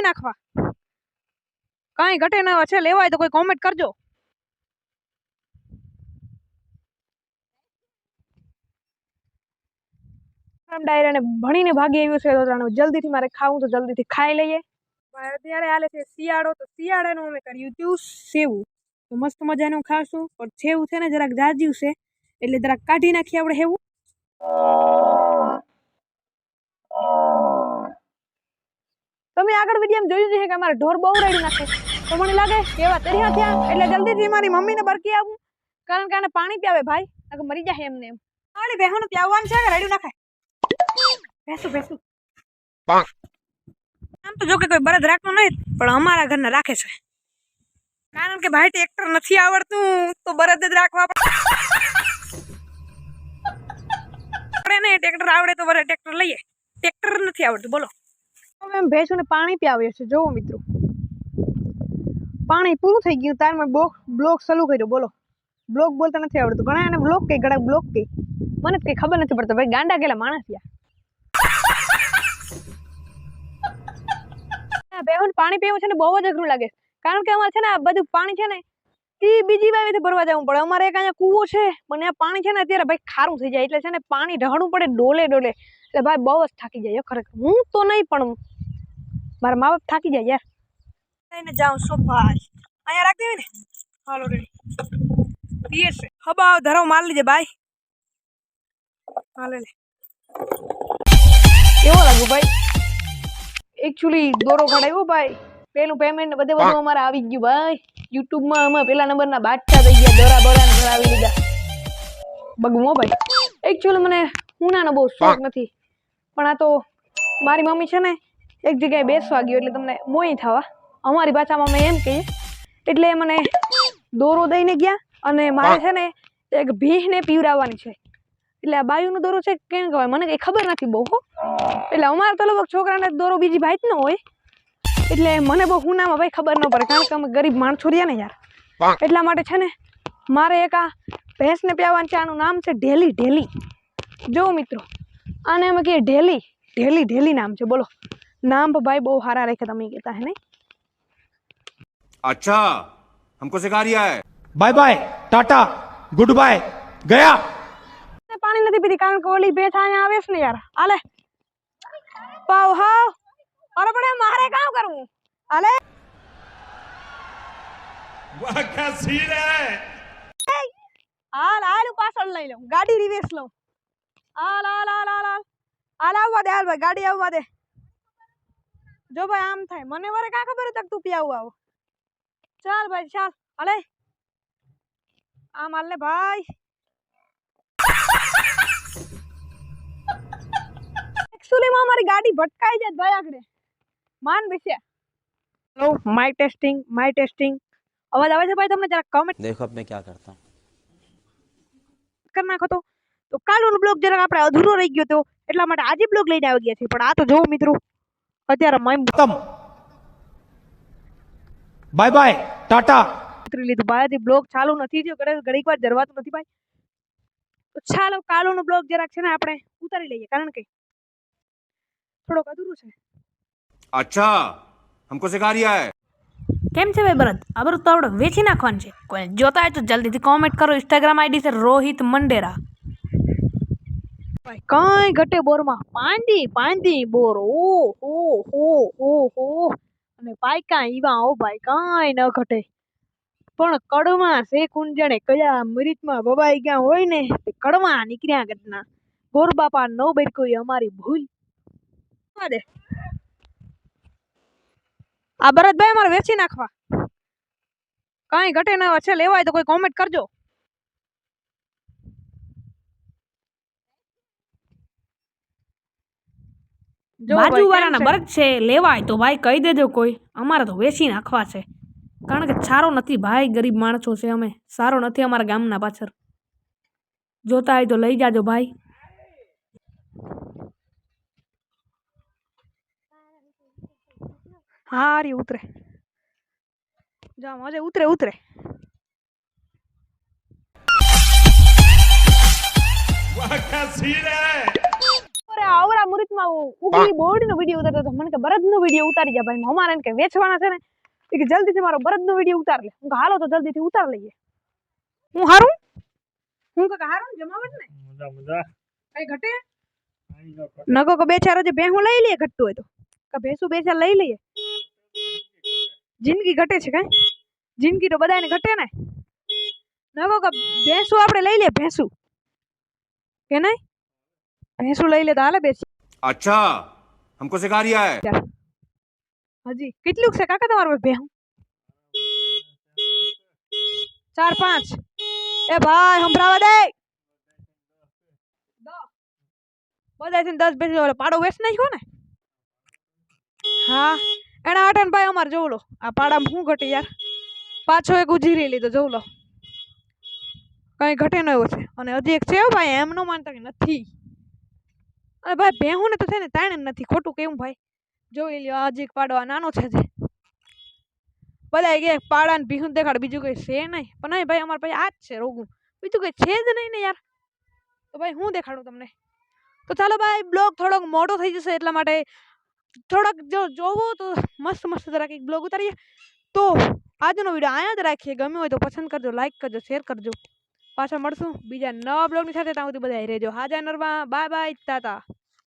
વેચી નાખવા. કાંઈ ઘટે ન છે લેવાય તો કોઈ કોમેન્ટ કરજો. આમ ભણીને ભાગી આવ્યું છે તો જાણે મારે ખાવું તો જલ્દીથી ખાઈ લઈએ. અત્યારે હાલે છે શિયાળો, તો શિયાળાનું અમે કર્યું સેવું. તો મસ્ત મજાનું ખાશું, પણ સેવું છે ને જરાક જાજ્યું છે, એટલે જરાક કાઢી નાખીએ આપણે હેવું તમે આગળ વીડિયો જોયું છે કે અમારે ઢોર બહુ રડી નાખે તો મને લાગે કે એવા તર્યા થયા. એટલે જલ્દીથી મારી મમ્મીને બરકી આવું કારણ કે આને પાણી પીવે ભાઈ. આગળ મરી જાય એમને એમ. આડી બેહોનું પ્યાવવાનું છે કે રડ્યું નાખાય. ભેસું ભેસું આમ તો જો કે કોઈ બળદ રાખવું નહીં પણ અમારા ઘરના રાખે છે. કારણ કે ભાઈ ટ્રેક્ટર નથી આવડતું તો બળદ જ રાખવા પડે. આપણે ને ટ્રેક્ટર આવડે તો બરે ટ્રેક્ટર લઈએ. ટ્રેક્ટર નથી આવડતું બોલો. ભેંસોને પાણી પીઆવીએ છે જોવો મિત્રો. પાણી પૂરું થઈ ગયું. તાર મેં બ્લોક બ્લોક ચાલુ કર્યો. બોલો. બ્લોક બોલતા નથી આવડતું. ઘણા એને બ્લોક કહી ઘણા બ્લોક કહી મને કંઈ ખબર નથી પડતો. ભાઈ ગાંડા ગયેલા માણસ યાર બેહુન પાણી પીવું છે ને બહુ જ અઘરું લાગે. કારણ કે અમારે છે ને આ બધું પાણી છે ને એ બીજી વાવેથી ભરવા જવું પડે. અમારે એક અહીંયા કૂવો છે. મને આ પાણી છે ને અત્યારે ભાઈ ખારું થઈ જાય. એટલે છે ને પાણી રહણું પડે ડોલે ડોલે. એટલે ભાઈ બહુ જ થાકી જાય. ખરેખર. હું તો નહીં પણ મારા મા બાપ થાકી જાય યાર. લઈને જાઉં સોફા અહીંયા રાખી દેવી ને. હાલો રેડી. યસ હબા આવ ધરો માર લીજે ભાઈ. હાલે લે કેવો લાગ્યું ભાઈ? એકચ્યુઅલી દોરો કઢાવ્યો ભાઈ. પેલું પેમેન્ટ બધે બધું અમારે આવી ગયું ભાઈ. યુટ્યુબમાં અમે પેલા નંબરના બાદશાહ થઈ ગયા દોરા બોરા આવી લીધા. બગમો ભાઈ. એકચ્યુઅલી મને ઉનાનો બહુ શોખ નથી. પણ આ તો મારી મમ્મી છે ને એક જગ્યાએ બેસવા ગયો એટલે તમને મોઈ થવા. અમારી ભાષામાં અમે એમ કહીએ. એટલે મને દોરો દઈને ગયા અને મારે છે ને એક ભીહને પીવડાવવાની છે. એટલે આ બાયુનો દોરો છે કેમ કહેવાય મને કઈ ખબર નથી બહુ. એટલે અમારે તો લગભગ છોકરાને દોરો બીજી ભાઈ જ ન હોય. એટલે મને બહુ હુનામાં ભાઈ ખબર ન પડે કારણ કે અમે ગરીબ માણસો રહ્યા ને યાર. એટલા માટે છે ને મારે એક આ ભેંસને પીવવાનું છે આનું નામ છે ઢેલી ઢેલી. જો મિત્રો આને અમે કહીએ ઢેલી ઢેલી ઢેલી નામ છે બોલો. નામ પણ ભાઈ બહુ સારા રાખે તમે કહેતા હે નહીં अच्छा हमको सिखा रिया है bye bye tata good bye गया ને પાણી નથી પીતી કારણ કે ઓલી ભેંસ અહીંયા આવે છે ને યાર આલે પાવ હાવ અરે પણ એ મારે કામ કરવું આલે वाह क्या सीन है હાલ હાલ હું પાછળ લઈ લઉં ગાડી રિવેસ લઉં હાલ હાલ હાલ હાલ હાલ હાલ આવવા દે હાલ ભાઈ ગાડી આવવા દે જો ભાઈ આમ થાય મને વરે કા ખબર તક તું પિયાવું આવો? ચાલ ભાઈ ચાલ. અલે. આ હાલ ને ભાઈ. એક્ચ્યુઅલીમાં અમારી ગાડી ભટકાઈ જાય ભાઈ આગળ. માન વિશે. Hello my testing my testing અવાજ આવે છે ભાઈ તમને? જરા કમેન્ટ દેખો અબ મેં ક્યા કરતા કર નાખો તો. તો કાલનો બ્લોગ જરાક આપણે અધૂરો રહી ગયો તો એટલા માટે આજે બ્લોગ લઈને આવી ગયા છે પણ આ તો જોવો મિત્રો અત્યારે મતમ બાય બાય ટાટા ઉતરી લીધું. ભાઈ બ્લોગ ચાલુ નથી જો ઘડીક વાર જરવાતું નથી ભાઈ. તો ચાલો કાલોનો બ્લોગ જરાક છે ને આપણે ઉતારી લઈએ. કારણ કે થોડોક અધૂરું છે. અચ્છા હમકો સિખા રહ્યા હે કેમ છે ભાઈ ભરત? આ બધું તો આપણે વેચી નાખવાનું છે. કોઈ જોતા હોય તો જલ્દીથી કોમેન્ટ કરો. ઇન્સ્ટાગ્રામ આઈડી છે રોહિત મંડેરા. ભાઈ, કઈ ઘટે બોરમાં. પાંદી પાંદી બોર. ઓ હો હો હો હો અને પાયકા ઈવા ઓ ભાઈ, કાંઈ ન ઘટે. પણ કડવા છે કુંજણે કયા મરીચમાં બબાઈ ગયા હોય ને, તે કડવા નીકળ્યા ગતના ગોર બાપા નો બેર કોઈ અમારી ભૂલ. દે. આ ભરતભાઈ અમારે વેચી નાખવા. કાંઈ ઘટે ન છે લેવાય તો કોઈ કોમેન્ટ કરજો. બાજુવાળાના બર્ગ છે? લેવાય તો ભાઈ કહી દેજો કોઈ. અમારે તો વેચી નાખવા છે. કારણ કે સારો નથી ભાઈ ગરીબ માણસો છે અમે. સારો નથી અમારા ગામના પાછળ. જોતા હોય તો લઈ જાજો ભાઈ. હા ઉતરે. જા મજે ઉતરે ઉતરે. વાહ આવરા મુરીતમાં ઉગલી બોર્ડનો વીડિયો ઉતારતો હતો. મને કે બળદનો વીડિયો ઉતારી જા ભાઈ અમારે એને કે વેચવાના છે ને. એ કે જલ્દીથી મારો બળદનો વીડિયો ઉતાર લે. હું કે હાલો તો જલ્દીથી ઉતાર લઈએ. હું હારું? હું કે હારું? ને જમાવટ ને? મજા મજા. કઈ ઘટે? નગો કે બે ચાર જે ભેહું લઈ લઈએ ઘટતું હોય તો. કે ભેંસું બે ચાર લઈ લઈએ. જિંદગી ઘટે છે કઈ? જિંદગી તો બધાને ઘટે ને. નગો કે ભેંસું આપણે લઈ લઈએ ભેંસું. કે નહીં? ભેંસું લઈ લે તો હાલે બેસી अच्छा हमको सिखा रिया है હજી કેટલું છે કાકા તમારું ભેહું ચાર પાંચ એ ભાઈ સંભળાવા દે બધા છે ને દસ બેસી ઓલો પાડો વેચ નાખ્યો ને હા એના આટે ને ભાઈ અમારે જોઉં લો આ પાડામાં શું ઘટે યાર પાછો એક ઉજીરી લીધો જોઉં લો કઈ ઘટે ન એવો છે અને હજી એક છે હો ભાઈ એમ ન માનતા કે નથી અરે ભાઈ ભેહું ને તો છે ને તાણે નથી, ખોટું કેવું ભાઈ? જોઈ લ્યો હજી એક પાડો નાનો છે જે. બધા કે પાડા ને ભીહું દેખાડ, બીજું કઈ છે નહીં. પણ નહીં ભાઈ, અમારે ભાઈ આ જ છે રોગું. બીજું કઈ છે જ નહીં ને યાર. તો ભાઈ, હું દેખાડું તમને? તો ચાલો ભાઈ, બ્લોગ થોડોક મોટો થઈ જશે એટલા માટે થોડોક જો જોવો તો મસ્ત મસ્ત જરાક એક બ્લોગ ઉતારીએ. તો આજનો વીડિયો અહીંયા જ રાખીએ. ગમ્યો હોય તો પસંદ કરજો, લાઈક કરજો, શેર કરજો. પાછા મળશું. બીજા નવા બ્લોગની સાથે ત્યાં સુધી બધા રહેજો. હાજર નરવા બાય બાય તાતા